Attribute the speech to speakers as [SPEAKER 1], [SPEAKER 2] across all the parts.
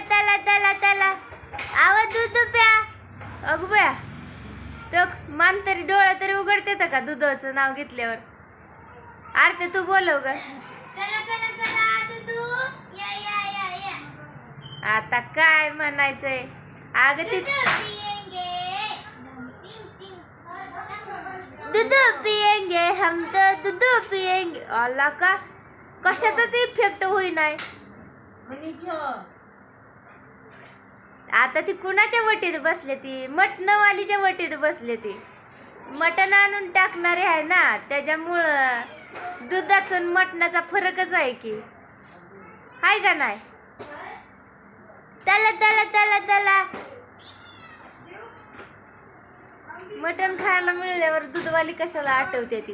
[SPEAKER 1] त्याला त्याला त्याला त्याला आवाज दूध प्या. अगं बया तो मान तरी डोळं तरी उघडते का दुधाचं नाव घेतल्यावर? आरते तू बोलव ग
[SPEAKER 2] चला चला चला दुदू या या या या.
[SPEAKER 1] आता काय म्हणायचंय? अगं ती
[SPEAKER 2] दुदू पिएंगे टिंग टिंग
[SPEAKER 1] दूध पियेंगे हम तो दूध पियेंगे. अल्ला का? कशाचाच इफेक्ट होई नाही आता ती कुणाच्या वटीत बसले ती? मटणवालीच्या वटीत बसले ती. मटण आणून टाकणारे आहे ना त्याच्यामुळं दुधाचा मटणाचा फरकच आहे की. हाय का नाही? त्याला त्याला त्याला त्याला. मटण खायला मिळल्यावर दूधवाली कशाला आठवते ती?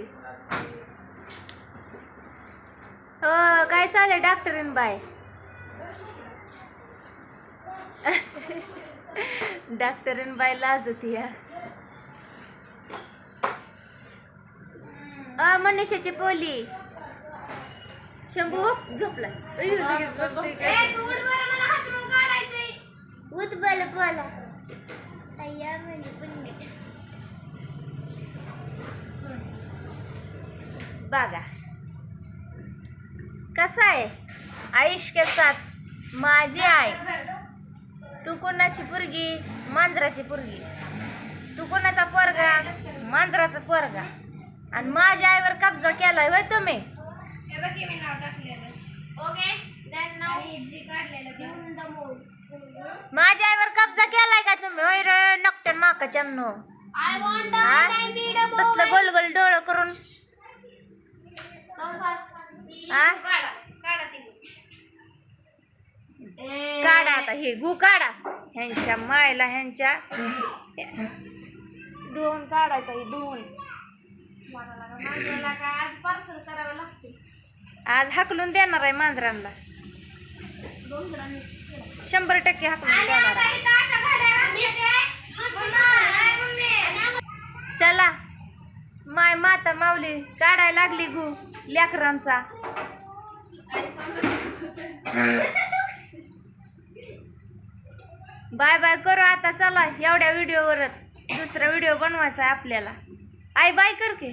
[SPEAKER 1] हो काय चालेल डॉक्टरीन बाय डॉक्टरीन बाय लाजती या. अ मनुष्याची पोली. शंभू
[SPEAKER 2] काढायचंय.
[SPEAKER 1] उठ बोला बोला.
[SPEAKER 2] अय्या म्हणजे पुण्य
[SPEAKER 1] बघा. कसं आहे? आयुष के साथ माझी आई. कोणाची पुरगी? मांजराची पुरगी. तू कोणाचा पोरगा? मांजराचा पोरगा. आणि माझ्या आईवर कब्जा केलाय होय तुम्ही? माझ्या आईवर कब्जा केलाय का तुम्ही? होय रे नकटन
[SPEAKER 2] वॉन्ट
[SPEAKER 1] हा? तसलं गोल गोल डोळं करून. हा?
[SPEAKER 2] काढा
[SPEAKER 1] आता हे गु काढा. ह्यांच्या मायला ह्यांच्या दोन काढायचा हे दोन.
[SPEAKER 2] काय आज पार्सल करावं लागते
[SPEAKER 1] आज हाकलून देणार आहे मांजरांना.
[SPEAKER 2] दोन
[SPEAKER 1] शंभर टक्के हाकलून देणार आहे. चला. माय माता माऊली काढायला लागली गु लेकरांचा. बाय बाय करू आता चला एवढ्या व्हिडिओवरच. दुसरा व्हिडिओ बनवायचा आहे आपल्याला. आई बाय कर की.